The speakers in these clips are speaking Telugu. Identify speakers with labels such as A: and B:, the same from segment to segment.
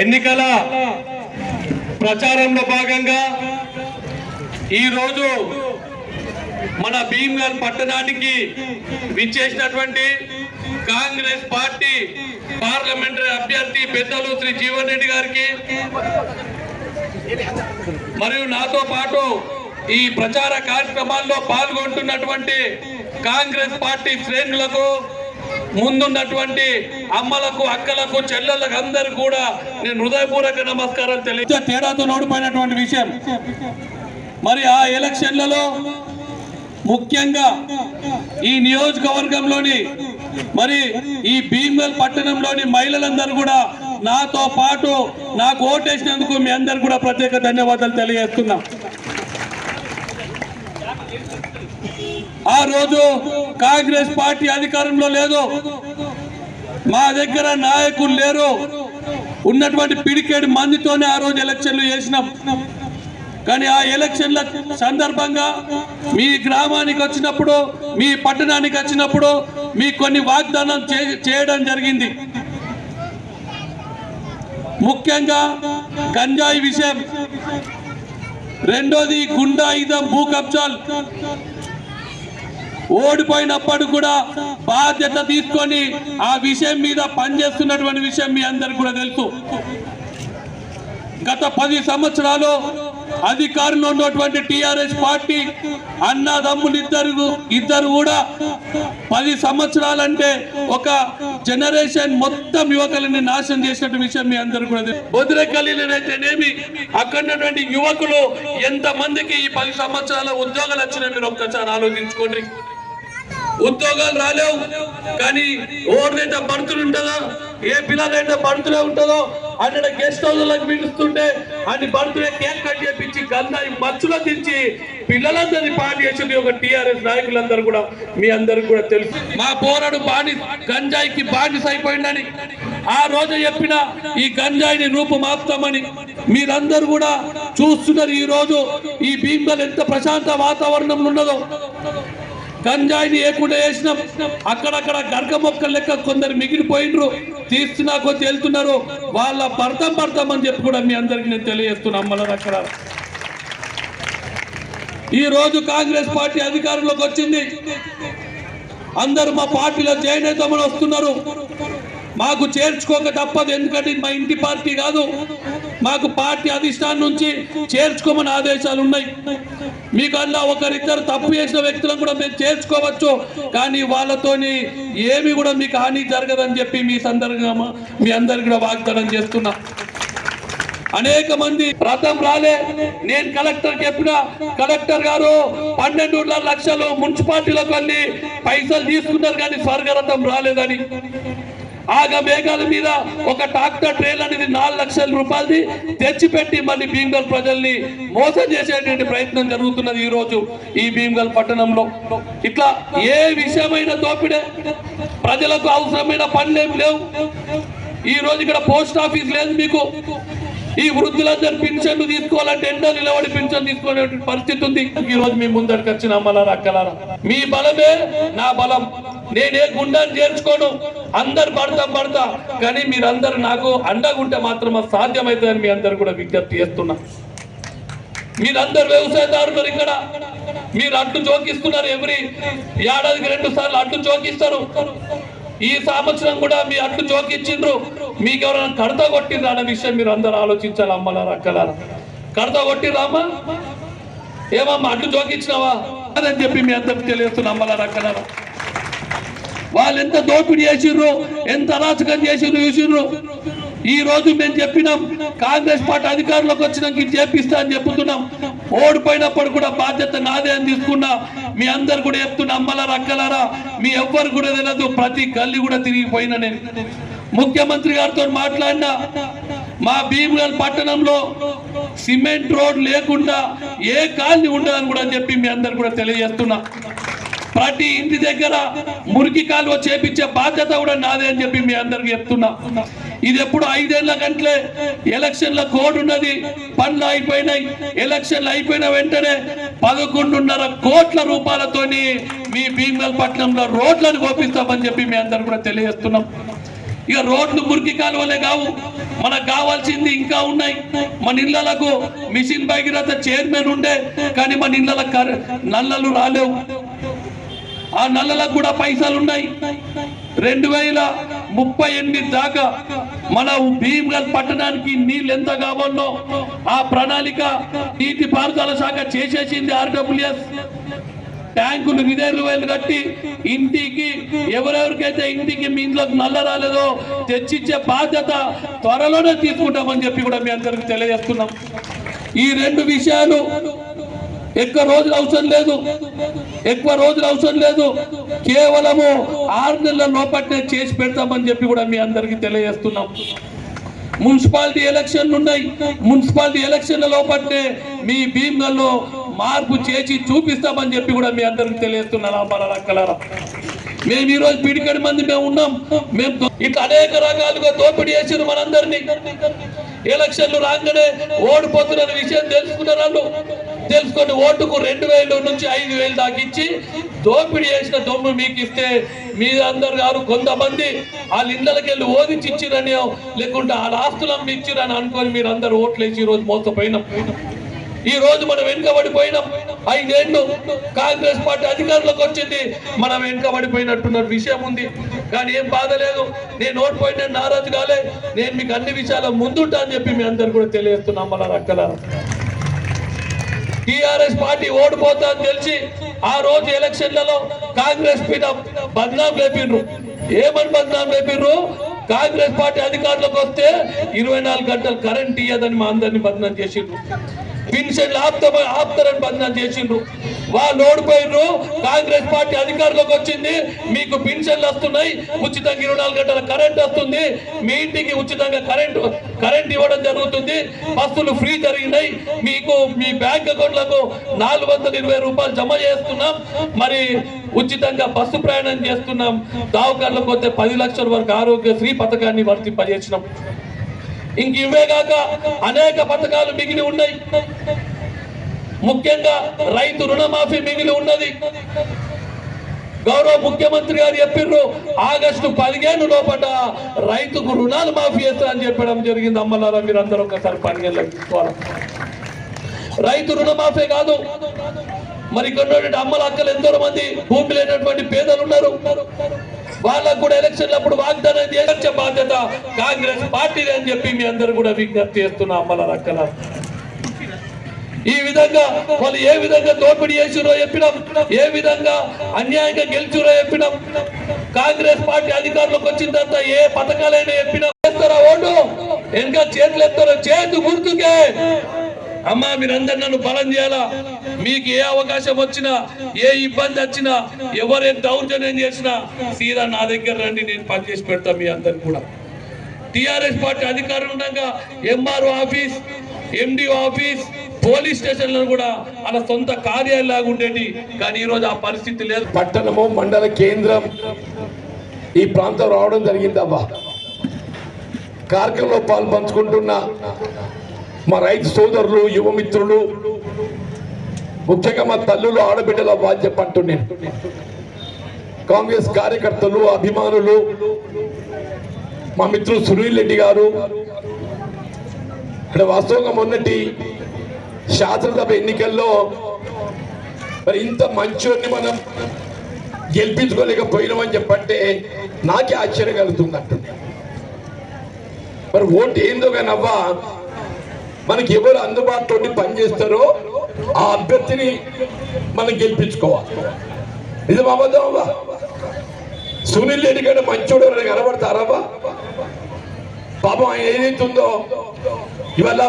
A: ఎన్నికల ప్రచారంలో భాగంగా ఈరోజు మన భీమ్గల్ పట్టణానికి విచ్చేసినటువంటి కాంగ్రెస్ పార్టీ పార్లమెంటరీ అభ్యర్థి పెద్దలు శ్రీ జీవన్ రెడ్డి గారికి మరియు నాతో పాటు ఈ ప్రచార కార్యక్రమాల్లో పాల్గొంటున్నటువంటి కాంగ్రెస్ పార్టీ శ్రేణులకు ముందున్నటువంటి అమ్మలకు అక్కలకు చెల్లెళ్ళకు అందరు కూడా నేను హృదయపూర్వక నమస్కారాలు తెలియ తేడాతో ఓడిపోయినటువంటి విషయం. మరి ఆ ఎలక్షన్లలో ముఖ్యంగా ఈ నియోజకవర్గంలోని మరి ఈ భీమ్గల్ పట్టణంలోని మహిళలందరూ కూడా నాతో పాటు నాకు ఓటేసినందుకు మీ అందరు కూడా ప్రత్యేక ధన్యవాదాలు తెలియజేస్తున్నాం. ఆ రోజు కాంగ్రెస్ పార్టీ అధికారంలో లేదు. మా దగ్గర నాయకులు లేరు. ఉన్నటువంటి పిడికేడు మందితోనే ఆ రోజు ఎలక్షన్లు చేసినాం. కానీ ఆ ఎలక్షన్ల సందర్భంగా మీ గ్రామానికి వచ్చినప్పుడు మీ పట్టణానికి వచ్చినప్పుడు మీ కొన్ని వాగ్దానం చే- చేయడం జరిగింది. ముఖ్యంగా గంజాయి విషయం. రెండోది గుండాయుధం భూ కబ్జాలు ఓడిపోయినప్పుడు కూడా బాధ్యత తీసుకొని ఆ విషయం మీద పనిచేస్తున్నటువంటి విషయం మీ అందరికి కూడా తెలుసు. గత పది సంవత్సరాలు అధికారంలో ఉన్నటువంటి టిఆర్ఎస్ పార్టీ అన్నదమ్ములు ఇద్దరు ఇద్దరు కూడా పది సంవత్సరాలంటే ఒక జనరేషన్ మొత్తం యువకులని నాశనం చేసినట్టు విషయం మీ అందరు కూడా తెలుసు. అక్కడ ఉన్నటువంటి యువకులు ఎంతమందికి ఈ పది సంవత్సరాల ఉద్యోగాలు వచ్చినా మీరు ఒక్కసారి ఆలోచించుకోండి. ఉద్యోగాలు రాలేవు. కానీ ఓర్నైతే బడుతులు ఉంటుందో? ఏ పిల్లలైతే బడుతులే ఉంటుందో? అక్కడ గెస్ట్ హౌస్లకు పిలుస్తుంటే అన్ని బడుతులే కేక్ కట్ చేపించి గంధాయి మచ్చులో తెచ్చి పిల్లలందరినీ పాటు చేసింది ఒక టిఆర్ఎస్ నాయకులందరూ కూడా మీ అందరికి కూడా తెలుసు. మా పోరాడు బాని గంజాయికి బానిస అయిపోయిందని. ఆ రోజు చెప్పిన ఈ గంజాయిని రూపుమాపుతామని మీరందరూ కూడా చూస్తున్నారు. ఈ రోజు ఈ భీమ్గల్ ఎంత ప్రశాంత వాతావరణంలో ఉన్నదో. గంజాయిని ఏకుండా వేసినాం? అక్కడక్కడ గర్గ మొక్కలు లెక్క కొందరు మిగిలిపోయినరు. తీస్తున్నా కొద్ది వెళ్తున్నారు వాళ్ళ భర్తం భర్తం అని చెప్పి కూడా మీ అందరికి నేను తెలియజేస్తున్నా. అమ్మల అక్కడ ఈ రోజు కాంగ్రెస్ పార్టీ అధికారంలోకి వచ్చింది. అందరూ మా పార్టీలో జాయిన్ అవుతామని వస్తున్నారు. మాకు చేర్చుకోక తప్పదు. ఎందుకంటే మా ఇంటి పార్టీ కాదు. మాకు పార్టీ అధిష్టానం నుంచి చేర్చుకోమని ఆదేశాలు ఉన్నాయి. మీకు అలా ఒకరిద్దరు తప్పు చేసిన వ్యక్తులను కూడా మేము చేర్చుకోవచ్చు. కానీ వాళ్ళతోని ఏమి కూడా మీకు హాని జరగదని చెప్పి మీ సందర్భంగా మీ అందరికి కూడా వాగ్దానం చేస్తున్నా. అనేక మంది రథం రాలే. నేను కలెక్టర్ చెప్పిన కలెక్టర్ గారు పన్నెండు లక్షలు మున్సిపాలిటీలకు వెళ్ళి పైసలు తీసుకున్నారు కానీ స్వర్గరథం రాలేదని. ఆగ మేఘాల మీద ఒక ట్రాక్టర్ ట్రైల్ అనేది నాలుగు లక్షల రూపాయలది తెచ్చిపెట్టి మళ్ళీ భీమ్గల్ ప్రజల్ని మోసం చేసేటువంటి ప్రయత్నం జరుగుతున్నది ఈ రోజు ఈ భీమ్గల్ పట్టణంలో. ఇట్లా ఏ విషయమైన దోపిడే ప్రజలకు అవసరమైన పనులేం లేవు. ఈ రోజు ఇక్కడ పోస్ట్ ఆఫీస్ లేదు మీకు. ఈ వృద్ధులందరూ పింఛన్లు తీసుకోవాలంటే ఎండో నిలబడి పింఛన్ తీసుకునే పరిస్థితి ఉంది. ఈ రోజు మీ ముందరికి వచ్చిన అమ్మలారా అక్కలారా. మీ బలమే నా బలం. నేనే గుండాన్ని చేర్చుకోను. అందరు పడతా పడతా. కానీ మీరందరూ నాకు అండగా ఉంటే మాత్రం సాధ్యమవుతుందని మీ అందరు కూడా విజ్ఞప్తి చేస్తున్నా. మీరందరు వ్యవసాయదారులు ఇక్కడ. మీరు అడ్డు జోకిస్తున్నారు ఎవరి? ఏడాదికి రెండు సార్లు అడ్డు జోకిస్తారు ఈ సంవత్సరం కూడా మీ అడ్డు జోకిచ్చిండ్రు మీకు ఎవరైనా కడత కొట్టిండ్రు అనే విషయం మీరు అందరు ఆలోచించాలి అమ్మలారా అక్కలారా? కడత కొట్టిర్రా అమ్మా? ఏమమ్మా అడ్డు జోకిచ్చినావా అదని చెప్పి మీ అందరికి తెలియస్తున్నా అమ్మలారా అక్కలారా. వాళ్ళు ఎంత దోపిడీ చేసిర్రు ఎంత అరాచకం చేసిర్రు చూసిర్రు. ఈ రోజు మేము చెప్పినాం కాంగ్రెస్ పార్టీ అధికారంలోకి వచ్చినాక ఇది చేపిస్తా అని చెప్తున్నాం ఓడిపోయినప్పుడు కూడా బాధ్యత నాదే అని తీసుకున్నా. మీ అందరు కూడా చెప్తున్నా అమ్మలారా అక్కలారా మీ ఎవ్వరు కూడా తెలియదు ప్రతి గల్లి కూడా తిరిగిపోయినా నేను. ముఖ్యమంత్రి గారితో మాట్లాడినా మా భీమగల్ పట్టణంలో సిమెంట్ రోడ్ లేకుండా ఏ కాలనీ ఉండదని కూడా చెప్పి మీ అందరు కూడా తెలియజేస్తున్నా. ప్రతి ఇంటి దగ్గర మురికి కాలువ చేపించే బాధ్యత కూడా నాదే అని చెప్పి మీ అందరికి చెప్తున్నా. ఇది ఎప్పుడు ఐదేళ్ళ కంటే ఎలక్షన్ల కోడ్ ఉన్నది. పనులు అయిపోయినాయి ఎలక్షన్లు అయిపోయిన వెంటనే పదకొండున్నర కోట్ల రూపాయలతోని మీ భీమల్ పట్నంలో రోడ్లను కోపిస్తామని చెప్పి మీ అందరు కూడా తెలియజేస్తున్నాం. ఇక రోడ్లు మురికి కాలువలే కావు. మనకు కావాల్సింది ఇంకా ఉన్నాయి. మన ఇళ్ళలకు మిషన్ భగీరథ చైర్మన్ ఉండే కానీ మన ఇళ్ళ నల్లలు రాలేవు. ఆ నల్లలకు కూడా పైసలు ఉన్నాయి రెండు వేల ముప్పై ఎనిమిది దాకా మన భీమ్గల్ పట్టణానికి నీళ్ళు ఎంత కావాలో ఆ ప్రణాళిక నీటి పారుదల శాఖ చేసేసింది ఆర్డబ్ల్యూఎస్. ట్యాంకులు రిజర్వాయర్లు కట్టి ఇంటికి ఎవరెవరికైతే ఇంటికి మీ ఇంట్లోకి నల్ల రాలేదో తెచ్చిచ్చే బాధ్యత త్వరలోనే తీసుకుంటామని చెప్పి కూడా మీ అందరికి తెలియజేస్తున్నాం. ఈ రెండు విషయాలు ఎక్కువ రోజులు అవసరం లేదు. ఎక్కువ రోజులు అవసరం లేదు. కేవలము ఆరు నెలల లోపట్నే చేసి పెడతామని చెప్పి కూడా మీ అందరికీ తెలియజేస్తున్నాం. మున్సిపాలిటీ ఎలక్షన్లు ఉన్నాయి. మున్సిపాలిటీ ఎలక్షన్ల లోపట్నే మీ భీమ్లలో మార్పు చేసి చూపిస్తామని చెప్పి కూడా మీ అందరికి తెలియజేస్తున్నాను అమ్మాల రక్కలారా. మేము ఈ రోజు పిడికడి మంది మేము ఉన్నాం. మేము ఇట్లా అనేక రకాలుగా దోపిడీ చేసిన మనందరినీ. ఎలక్షన్లు రాగానే ఓడిపోతున్న విషయం తెలుసుకున్నారు తెలుసుకొని ఓటుకు రెండు వేలు నుంచి ఐదు వేలు దాకా ఇచ్చి దోపిడీ చేసిన దొమ్ము మీకు ఇస్తే మీ అందరు గారు కొంతమంది వాళ్ళ ఇళ్ళకి వెళ్ళి ఓదించి ఇచ్చిరని లేకుంటే వాళ్ళ ఆస్తులం ఇచ్చిరని అనుకొని మీరు అందరు ఓట్లు వేసి ఈ రోజు మోసపోయినాం. ఈ రోజు మనం వెనుకబడిపోయినాం. ఐదేళ్ళు కాంగ్రెస్ పార్టీ అధికారంలోకి వచ్చింది. మనం వెనుకబడిపోయినట్టున్న విషయం ఉంది. కానీ ఏం బాధ లేదు. నేను ఓడిపోయిన నారాజు కాలే. నేను మీకు అన్ని విషయాల ముందుంటా అని చెప్పి మీ అందరు కూడా తెలియజేస్తున్నాం మన రక్కల. టిఆర్ఎస్ పార్టీ ఓడిపోతా అని తెలిసి ఆ రోజు ఎలక్షన్లలో కాంగ్రెస్ పీఠ బద్నాం లేపిండ్రు ఏమని బద్నాం లేపిండ్రు కాంగ్రెస్ పార్టీ అధికారంలోకి వస్తే ఇరవై నాలుగు గంటలు కరెంట్ ఇయ్యదని మా అందరిని బద్నాం చేసిండ్రు పెన్షన్లు ఆప్త ఆప్తారని బంధనం చేసిండ్రు. వాళ్ళు ఓడిపోయినరు కాంగ్రెస్ పార్టీ అధికారంలోకి వచ్చింది. మీకు పెన్షన్లు వస్తున్నాయి. ఉచితంగా ఇరవై నాలుగు గంటల కరెంట్ వస్తుంది. మీ ఇంటికి ఉచితంగా కరెంట్ కరెంట్ ఇవ్వడం జరుగుతుంది. బస్సులు ఫ్రీ జరిగినాయి. మీకు మీ బ్యాంక్ అకౌంట్లకు నాలుగు వందల ఇరవై రూపాయలు జమ చేస్తున్నాం. మరి ఉచితంగా బస్సు ప్రయాణం చేస్తున్నాం. దావకాళ్ళకు వస్తే పది లక్షల వరకు ఆరోగ్యశ్రీ పథకాన్ని వర్తింపజేసినాం. ఇంక ఇవే కాక అనేక పథకాలు మిగిలి ఉన్నాయి. ముఖ్యంగా రైతు రుణమాఫీ మిగిలి ఉన్నది. గౌరవ ముఖ్యమంత్రి గారు చెప్పిర్రు ఆగస్టు పదిహేను లోపల రైతుకు రుణాలు మాఫీ చేస్తా అని చెప్పడం జరిగింది. అమ్మలారా మీరందరూ ఒకసారి పదిహేను రైతు రుణమాఫీ కాదు. మరి ఇక్కడ ఉన్నటువంటి అమ్మల అక్కలు ఎంతో మంది భూమి లేనటువంటి పేదలు ఉన్నారు. వాళ్ళకు కూడా ఎలక్షన్లు అప్పుడు వాగ్దానం చేసే బాధ్యత కాంగ్రెస్ పార్టీ అని చెప్పి మీ అందరూ కూడా విజ్ఞప్తి చేస్తున్నా అమ్మల రక్కల ఈ విధంగా వాళ్ళు ఏ విధంగా దోపిడీ చేసిరో చెప్పినాం. ఏ విధంగా అన్యాయంగా గెలిచిరో చెప్పినాం. కాంగ్రెస్ పార్టీ అధికారంలోకి వచ్చిన తర్వాత ఏ పథకాలైనా చెప్పినా. చేస్తారా ఓటు? ఇంకా చేతులు ఎత్తారో. చేతు గుర్తుకే. అమ్మా మీరందరు నన్ను బలం చేయాలా? మీకు ఏ అవకాశం వచ్చినా ఏ ఇబ్బంది వచ్చినా ఎవరే దౌర్జన్యం చేసినా సీదా నా దగ్గర రండి నేను పనిచేసి పెడతా మీ అందరికి కూడా. టిఆర్ఎస్ పార్టీ అధికారం ఉండగా MRO office MDO office police స్టేషన్లను కూడా అలా సొంత కార్యాలయాలు ఉండేది కానీ ఈరోజు ఆ పరిస్థితి లేదు.
B: పట్టణము మండల కేంద్రం ఈ ప్రాంతం రావడం జరిగిందమ్మా కార్యక్రమంలో పాల్పంచుకుంటున్న మా రైతు సోదరులు యువమిత్రులు ముఖ్యంగా మా తల్లులు ఆడబిడ్డల బాధ్యత అంటూ నేను కాంగ్రెస్ కార్యకర్తలు అభిమానులు మా మిత్రులు సునీల్ రెడ్డి గారు ఇక్కడ వాస్తవంగా మొన్నటి శాసనసభ ఎన్నికల్లో మరి ఇంత మంచోడిని మనం గెలిపించుకోలేకపోయినామని చెప్పంటే నాకే ఆశ్చర్యం కలుగుతుంది అంటుంది మరి ఓటు ఏందో కానీ అవ్వా మనకి ఎవరు అందుబాటులో పనిచేస్తారో ఆ అభ్యర్థిని మనం గెలిపించుకోవాలి. ఇది అబద్ధం సునీల్ రెడ్డి కంటే మంచోడు ఎవరైనా పాపం ఆయన ఏదైతుందో ఇవాళ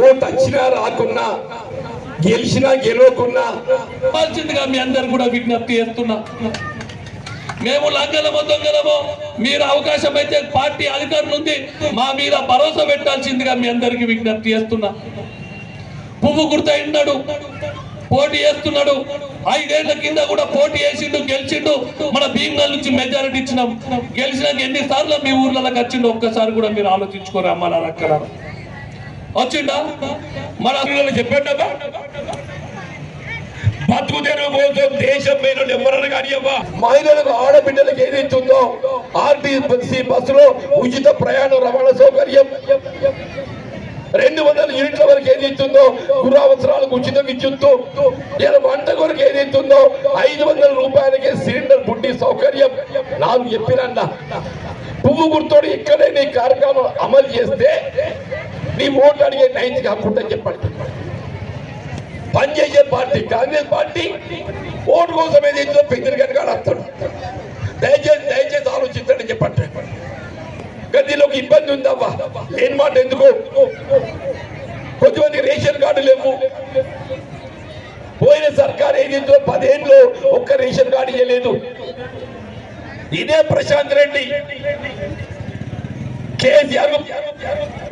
B: ఓటు వచ్చినా రాకున్నా గెలిచినా గెలవకున్నా
A: ఇవ్వాల్సిందిగా మీ అందరు కూడా విజ్ఞప్తి చేస్తున్నా. మేము లంగలమో దొంగలమో మీరు అవకాశం అయితే పార్టీ అధికారులు ఉంది మా మీద భరోసా పెట్టాల్సిందిగా మీ అందరికి విజ్ఞప్తి చేస్తున్నా. పువ్వు గుర్త ఉన్నాడు పోటీ చేస్తున్నాడు. ఐదేళ్ళ కింద కూడా పోటీ చేసిండు గెలిచిండు. మన భీమనల్ నుంచి మెజారిటీ ఇచ్చినాం. గెలిచినాక ఎన్ని సార్లు మీ ఊర్లలోకి వచ్చిండు ఒక్కసారి కూడా మీరు ఆలోచించుకోరు అమ్మారు అక్కడ. వచ్చిండా? మన చెప్పాడు
B: బతుకు తెరువు కోసం దేశం మీద ఎవరన్నా కానివ్వా మహిళలకు ఆడబిడ్డలకు ఏదైతుందో ఆర్టీసీ బస్సులో ఉచిత ప్రయాణ రవాణా సౌకర్యం. రెండు వందల యూనిట్ల వరకు ఏదైతుందో గురవసరాలకు ఉచిత విద్యుత్తు. ఇలా వంట కొరకు ఏదైతుందో ఐదు వందల రూపాయలకే సిలిండర్ బుడ్డి సౌకర్యం. నాకు చెప్పినన్నా పువ్వు గుర్తోడు ఇక్కడే నీ కార్యక్రమం అమలు చేస్తే నీ ఓటు అడిగే నైతిక హక్కు చెప్పండి. పనిచేసే పార్టీ కాంగ్రెస్ పార్టీ ఓటు కోసం ఏదైతుందో పెద్దలు కనుక వస్తాడు దయచేసి దయచేసి ఆలోచించండి చెప్పండి. గదిలోకి ఇబ్బంది ఉందవ్వా? లేని మాట ఎందుకు? కొద్దిమంది రేషన్ కార్డు లేవు. పోయిన సర్కార్ ఏదైతే పదేళ్ళు ఒక్క రేషన్ కార్డు ఇవ్వలేదు ఇదే ప్రశాంత్ రెడ్డి. కేసీఆర్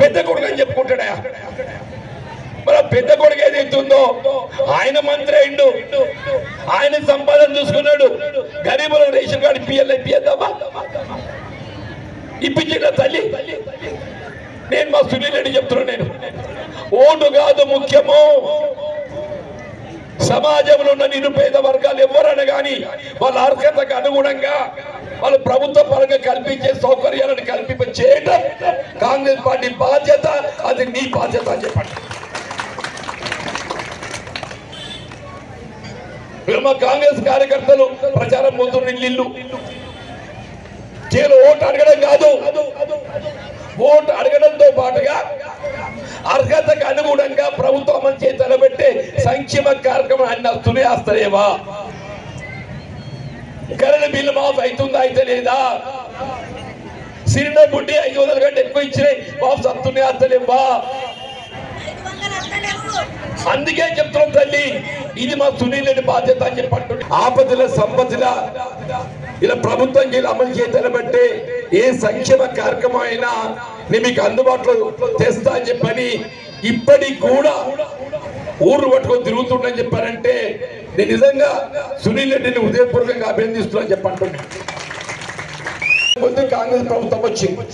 B: పెద్ద కొడుకు అని చెప్పుకుంటాడా? మన పెద్ద కొడుకు ఏదైతుందో ఆయన మంత్రి అయిండు ఆయన సంపాదన చూసుకున్నాడు. గరీబుల రేషన్ కార్డు ఇప్పియాలి ఇప్పిద్దామా ఇప్పించిన తల్లి? నేను మా సునీల్ రెడ్డి చెప్తున్నాను నేను. ఓటు కాదు ముఖ్యము. సమాజంలో ఉన్న నిరుపేద వర్గాలు ఎవరన్నా కానీ వాళ్ళ అర్హతకు అనుగుణంగా వాళ్ళ ప్రభుత్వ పరంగా కల్పించే సౌకర్యాలను కల్పింప చేయడం కాంగ్రెస్ పార్టీ బాధ్యత అది నీ బాధ్యత అని చెప్పండి. మా కాంగ్రెస్ కార్యకర్తలు ప్రచారం పొందుతున్న ఇల్లు కేవలం ఓటు అడగడం కాదు. ఓటు అడగడంతో పాటుగా అర్హతకు అనుగుణంగా ప్రభుత్వం అమలు చేసి తలబెట్టే సంక్షేమ కార్యక్రమం అన్ని వస్తూనే వస్తాయేవా కరెంట్ బిల్లు మాఫ్ అవుతుందా అయితే లేదా? సిలిండర్ బుడ్డి ఐదు వందల కంటే ఎక్కువ ఇచ్చినాయి మాఫ్ వస్తూనే వస్తలేవా? అందుకే చెప్తున్నాం తల్లి ఇది మా సునీల్ రెడ్డి బాధ్యత అని చెప్పి ఆపదల సంపదల ఇలా ప్రభుత్వం ఇలా అమలు చేయతల బట్టి ఏ సంక్షేమ కార్యక్రమం అయినా నేను మీకు అందుబాటులో తెస్తా అని చెప్పని ఇప్పటికి కూడా ఊరు పట్టుకొని తిరుగుతుండని చెప్పారంటే నేను నిజంగా సునీల్ రెడ్డిని ఉదయపూర్వకంగా అభినందిస్తున్నాను చెప్పంటున్నాను కాంగ్రెస్ ప్రభుత్వం వచ్చింది.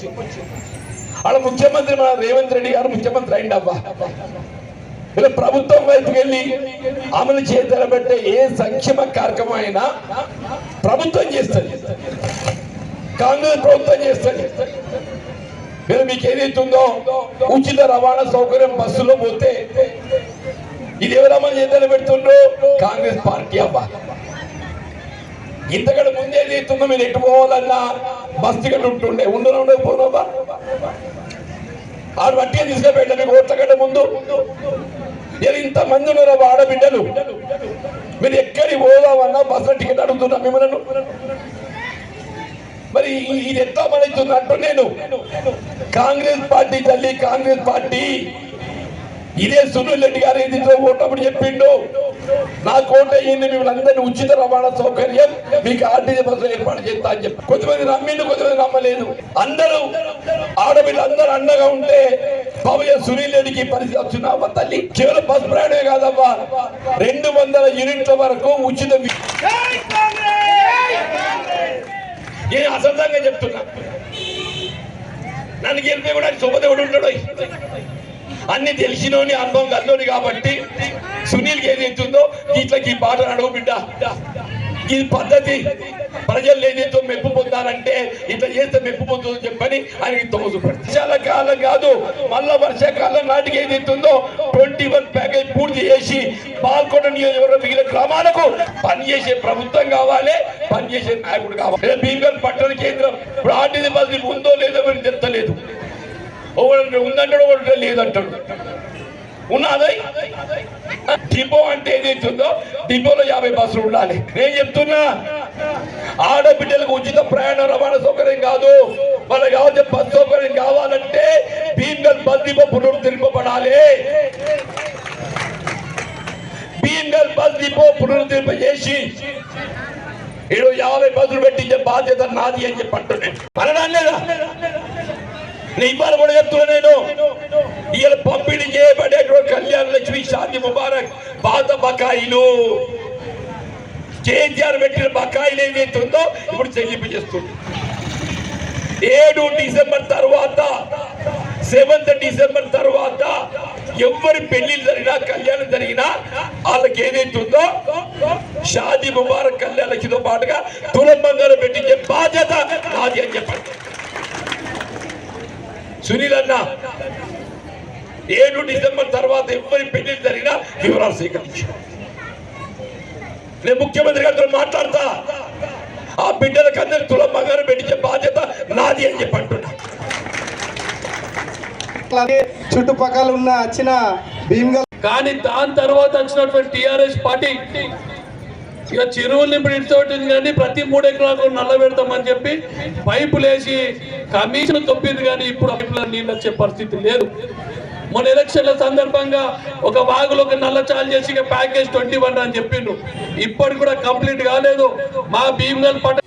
B: అలా ముఖ్యమంత్రి మన రేవంత్ రెడ్డి గారు ముఖ్యమంత్రి అయింది అబ్బా ఇలా ప్రభుత్వం వైపుకి వెళ్ళి అమలు చేయతలబట్టే ఏ సంక్షేమ కార్యక్రమం అయినా ప్రభుత్వం చేస్తుంది. కాంగ్రెస్ ప్రభుత్వం చేస్తుంది. మీరు మీకు ఏదైతుందో ఉచిత రవాణా సౌకర్యం బస్సులో పోతే ఇది ఎవరు అమలు చేతలు పెడుతుండ్రో? కాంగ్రెస్ పార్టీ అబ్బా ఇంతకంటే ముందు ఏదైతుందో మీరు ఎటు పోవాలన్నా బస్ టికెట్ ఉంటుండే. ఉండను ఉండకపోయినావా ఆడు బట్టి తీసుకుపోయింది మీకు ఓట్ల కంటే ముందు. ఇలా ఇంత మంది ఉన్నారు ఆడబిడ్డలు మీరు ఎక్కడికి పోదామన్నా బస్సులో టికెట్ అడుగుతున్నా మిమ్మల్ని. మరి ఈ- ఇది ఎంత మనకి అంటూ నేను కాంగ్రెస్ పార్టీ తల్లి కాంగ్రెస్ పార్టీ ఇదే సునీల్ రెడ్డి గారు ఏది ఓటప్పుడు చెప్పిండు? నా కోట అయ్యింది మిమ్మల్ని అందరినీ ఉచిత రవాణా సౌకర్యం మీకు ఆర్టీసీ బస్సులు ఏర్పాటు చేస్తా అని చెప్పి. కొంతమంది నమ్మిండు కొంతమంది నమ్మలేదు. అందరూ ఆడపిల్లలు అండగా ఉంటే పవయ సునీల్ రెడ్డికి పరిస్థితి వచ్చినావా తల్లి? కేవలం బస్ ప్రయాణమే కాదమ్మా రెండు వందల యూనిట్ల వరకు ఉచిత నేను అసంతంగా చెప్తున్నా. నన్ను గెలిపి కూడా శుభదేవుడు ఉంటాడు. అన్ని తెలిసినోని అనుభవం కల్లోని కాబట్టి సునీల్కి ఏది అవుతుందో ఇట్లకి ఈ పాట అడుగు బిడ్డ. ఈ పద్ధతి ప్రజలు ఏదైతే మెప్పు పొందాలంటే ఇట్లా చేస్తే మెప్పు పొందుతుందని చెప్పని ఆయనకి తోసు చాలా కాలం కాదు మళ్ళా వర్షాకాలం నాటికి ఏదైతుందో ట్వంటీ వన్ ప్యాకేజ్ పూర్తి చేసి పాల్గొండ నియోజకవర్గం మిగిలిన గ్రామాలకు పనిచేసే ప్రభుత్వం కావాలి పనిచేసే నాయకుడు కావాలి. భీమగల్ పట్టణ కేంద్రం ఇప్పుడు ఆర్టీసీ బస్సు ఉందో లేదో మీరు చెప్తలేదు ఒకటి ఉందంటాడు ఒకటి లేదంటాడు. ఉన్నది? డిపో అంటే ఏదైతుందో డిపోలో యాభై బస్సులు ఉండాలి. నేను చెప్తున్నా ఆడబిడ్డలకు ఉచిత ప్రయాణ రవాణా సౌకర్యం కాదు. వాళ్ళకి కావాల్సిన బస్ సౌకర్యం కావాలంటే భీమ్గల్ బస్ డిపో పునరుద్ధరింపబడాలి. భీమ్గల్ బస్ డిపో పునరుద్ధరింప చేసి ఈరోజు యాభై బస్సులు పెట్టించే బాధ్యత నాది అని చెప్పి అంటున్నాను అనడా నేను ఇవాళ కూడా చెప్తున్నా నేను. ఇవాళ పంపిణీ చేయబడేటువంటి కళ్యాణ లక్ష్మి శాంతి ముబారక్ పాత బకాయిలు. కేసీఆర్ పెట్టిన బకాయిలు ఏదైతుందో ఇప్పుడు చెల్లింపు చేస్తుంది. ఏడు డిసెంబర్ తర్వాత సెవెంత్ డిసెంబర్ తర్వాత ఎవరి పెళ్ళిళ్ళు జరిగినా కళ్యాణం జరిగినా వాళ్ళకి ఏదైతే ఉందో షాదీ ముబారక్ లక్ష్మితో పాటుగా తులం బంగారం పెట్టించే బాధ్యత నాది అని చెప్పండి. సునీల్ అన్న ఏడు డిసెంబర్ తర్వాత ఎవరి పెళ్ళి జరిగినా వివరాలు సేకరించు. నేను ముఖ్యమంత్రి గారితో మాట్లాడతా. ఆ బిడ్డలకు అందరి తులం బంగారం పెట్టించే బాధ్యత నాది అని చెప్పి అంటున్నా.
C: చుట్టుపక్కల ఉన్న వచ్చిన
A: కానీ దాని తర్వాత వచ్చినటువంటి టిఆర్ఎస్ పార్టీ ఇక చెరువుల్ని పిడిచోటింది కానీ ప్రతి మూడు ఎకరాలకు నల్ల పెడతామని చెప్పి పైపులు వేసి కమిషన్ తొప్పింది కానీ ఇప్పుడు పైపుల నీళ్ళు వచ్చే పరిస్థితి లేదు. మొన్న ఎలక్షన్ల సందర్భంగా ఒక వాగులో ఒక నల్ల చాలు చేసి ఇక ప్యాకేజ్ ట్వంటీ వన్ అని చెప్పిండు. ఇప్పటికి కూడా కంప్లీట్ కాలేదు. మా భీమ్గల్ పట్ట